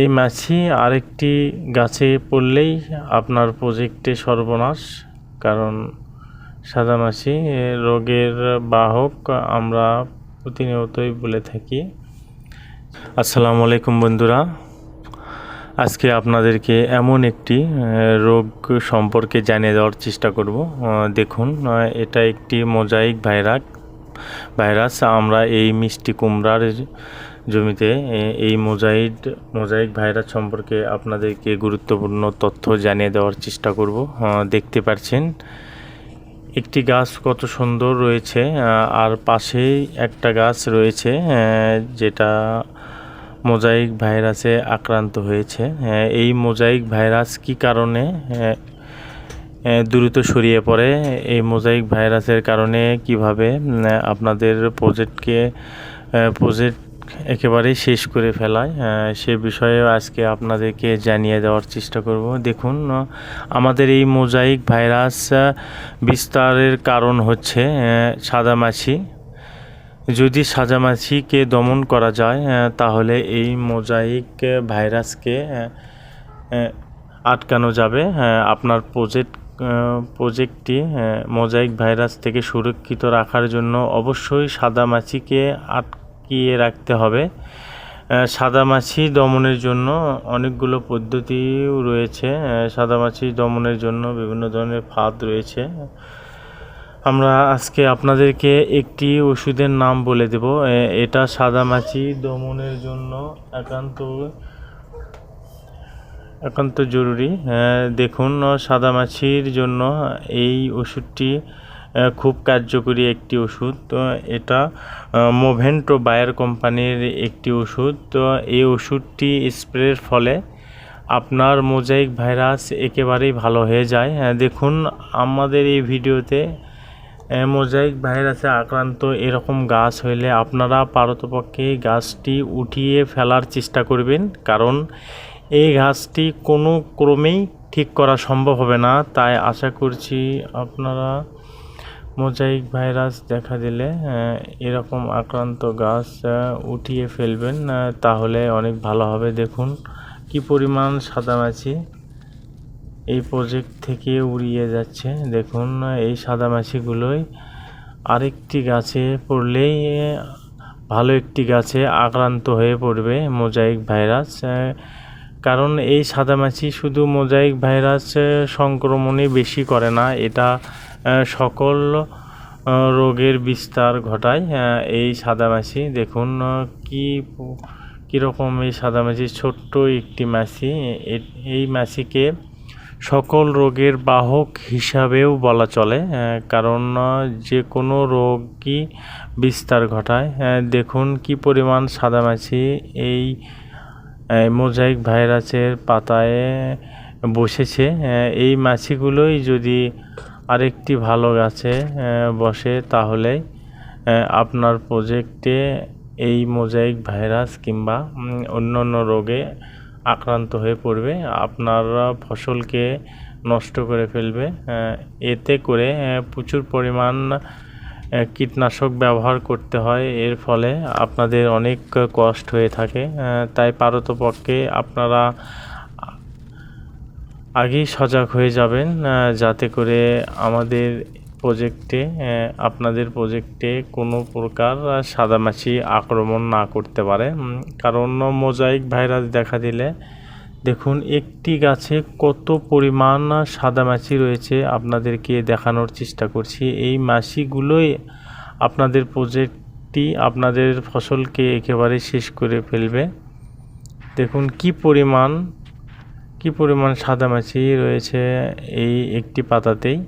এই মাছি আরেকটি গাছে পড়লেই আপনার প্রজেক্টে সর্বনাশ, কারণ সাদামাছি এ রোগের বাহক আমরা প্রতিনিয়তই বলে থাকি। আসসালামু আলাইকুম বন্ধুরা। আজকে আপনাদেরকে এমন একটি রোগ সম্পর্কে জানিয়ে দেওয়ার চেষ্টা করব। দেখুন এটা একটি মোজাইক ভাইরাস ভাইরাস। আমরা এই মিষ্টি কুমড়ার জমিতে এই মোজাইড, মোজাইক ভাইরাস সম্পর্কে আপনাদেরকে গুরুত্বপূর্ণ তথ্য জানিয়ে দেওয়ার চেষ্টা করব দেখতে পাচ্ছেন একটি গাছ কত সুন্দর রয়েছে আর পাশেই একটা গাছ রয়েছে যেটা মোজাইক ভাইরাসে আক্রান্ত হয়েছে। এই মোজাইক ভাইরাস কি কারণে দ্রুত ছড়িয়ে পড়ে? এই মোজাইক ভাইরাসের কারণে কীভাবে আপনাদের প্রজেক্টকে প্রজেক্ট একেবারেই শেষ করে ফেলায়। সে বিষয়ে আজকে আপনাদেরকে জানিয়ে দেওয়ার চেষ্টা করব। দেখুন আমাদের এই মোজাইক ভাইরাস বিস্তারের কারণ হচ্ছে সাদামাছি। যদি সাদামাছিকে দমন করা যায় তাহলে এই মোজাইক ভাইরাসকে আটকানো যাবে। আপনার প্রজেক্ট প্রজেক্টটি মোজাইক ভাইরাস থেকে সুরক্ষিত রাখার জন্য অবশ্যই সাদামাছিকে আটকিয়ে রাখতে হবে। সাদামাছি দমনের জন্য অনেকগুলো পদ্ধতিও রয়েছে। সাদামাছি দমনের জন্য বিভিন্ন ধরনের ফাঁদ রয়েছে। আমরা আজকে আপনাদেরকে একটি ওষুধের নাম বলে দেব। এটা সাদামাছি দমনের জন্য একান্ত একান্ত জরুরি। দেখুন, সাদামাছির জন্য এই ওষুধটি খুব কার্যকরী একটি ওষুধ। তো এটা মোভেন্টো বায়ার কোম্পানির একটি ওষুধ। তো এই ওষুধটি স্প্রের ফলে আপনার মোজাইক ভাইরাস একেবারেই ভালো হয়ে যায়। হ্যাঁ, দেখুন আমাদের এই ভিডিওতে মোজাইক ভাইরাসে আক্রান্ত এরকম গাছ হইলে আপনারা পারতপক্ষে গাছটি উঠিয়ে ফেলার চেষ্টা করবেন। কারণ এই গাছটি কোনো ক্রমেই ঠিক করা সম্ভব হবে না। তাই আশা করছি আপনারা মোজাইক ভাইরাস দেখা দিলে এরকম আক্রান্ত গাছ উঠিয়ে ফেলবেন তাহলে অনেক ভালো হবে। দেখুন কি পরিমাণ সাদামাছি এই প্রজেক্ট থেকে উড়িয়ে যাচ্ছে। দেখুন, এই সাদামাছিগুলোই আরেকটি গাছে পড়লেই, ভালো একটি গাছে আক্রান্ত হয়ে পড়বে মোজাইক ভাইরাস কারণ এই সাদামাছি শুধু মোজাইক ভাইরাস সংক্রমণে বেশি করে না, এটা সকল রোগের বিস্তার ঘটায় এই সাদামাছি। দেখুন কি কীরকম এই সাদামাছি, ছোট্ট একটি মাছি। এই মাছিকে সকল রোগের বাহক হিসাবেও বলা চলে কারণ যে কোনো রোগই বিস্তার ঘটায়। দেখুন, কি পরিমাণ সাদামাছি এই মোজাইক ভাইরাসের পাতায় বসেছে। এই মাছিগুলোই যদি আরেকটি ভালো গাছে বসে তাহলে আপনার প্রজেক্টে এই মোজাইক ভাইরাস কিংবা অন্য অন্য রোগে আক্রান্ত হয়ে পড়বে, আপনার ফসলকে নষ্ট করে ফেলবে এতে করে প্রচুর পরিমাণ কীটনাশক ব্যবহার করতে হয়, এর ফলে আপনাদের অনেক কষ্ট হয়ে থাকে তাই পারতপক্ষে আপনারা আগেই সজাগ হয়ে যাবেন যাতে করে আমাদের প্রজেক্টে আপনাদের প্রজেক্টে কোনো প্রকার সাদামাছি আক্রমণ না করতে পারে। কারণ মোজাইক ভাইরাস দেখা দিলে, দেখুন একটি গাছে কত পরিমাণ সাদামাছি রয়েছে আপনাদেরকে দেখানোর চেষ্টা করছি। এই মাছিগুলোই আপনাদের প্রজেক্টটি আপনাদের ফসলকে একেবারে শেষ করে ফেলবে। দেখুন কি পরিমাণ কি পরিমাণ সাদা মাছি রয়েছে এই একটি পাতাতেই?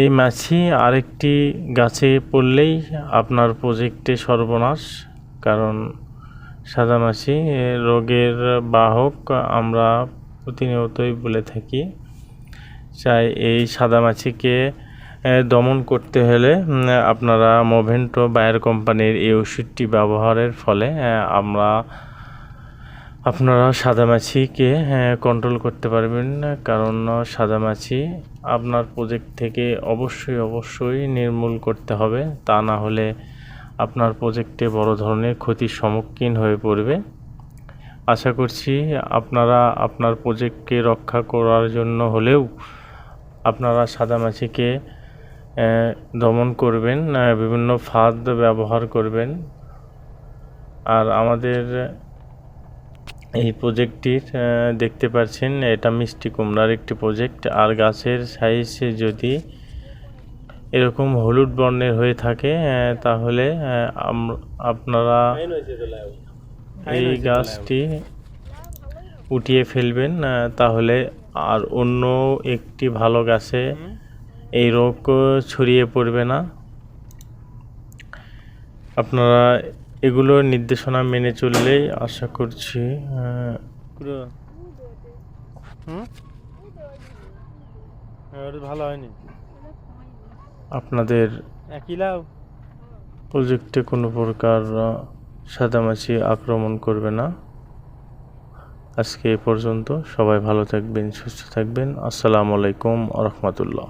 এই মাছি আরেকটি গাছে পড়লেই আপনার প্রজেক্টে সর্বনাশ, কারণ সাদামাছি এ রোগের বাহক আমরা প্রতিনিয়তই বলে থাকি। চাই এই সাদা মাছিকে দমন করতে হলে আপনারা মোভেন্টো বায়ার কোম্পানির এই ওষুধটি ব্যবহারের ফলে আমরা আপনারা সাদামাছিকে কন্ট্রোল করতে পারবেন কারণ সাদামাছি আপনার প্রজেক্ট থেকে অবশ্যই অবশ্যই নির্মূল করতে হবে। তা না হলে আপনার প্রজেক্টে বড় ধরনের ক্ষতির সম্মুখীন হয়ে পড়বে। আশা করছি আপনারা আপনার প্রজেক্টকে রক্ষা করার জন্য হলেও আপনারা সাদামাছিকে দমন করবেন বিভিন্ন ফাঁদ ব্যবহার করবেন। আর আমাদের এই প্রজেক্টটির দেখতে পাচ্ছেন এটা মিষ্টি কুমড়ার একটি প্রজেক্ট। আর গাছের সাইজ যদি এরকম হলুদ বর্ণের হয়ে থাকে তাহলে আপনারা এই গাছটি উঠিয়ে ফেলবেন তাহলে আর অন্য একটি ভালো গাছে এই রোগ ছড়িয়ে পড়বে না। আপনারা এগুলো নির্দেশনা মেনে চললেই আশা করছি? হ্যাঁ, ভালো হয়নি। আপনাদের প্রজেক্টে কোনো প্রকার সাদামাছি আক্রমণ করবে না। আজকে এ পর্যন্ত সবাই ভালো থাকবেন সুস্থ থাকবেন। আসসালামু আলাইকুম রহমতুল্লাহ।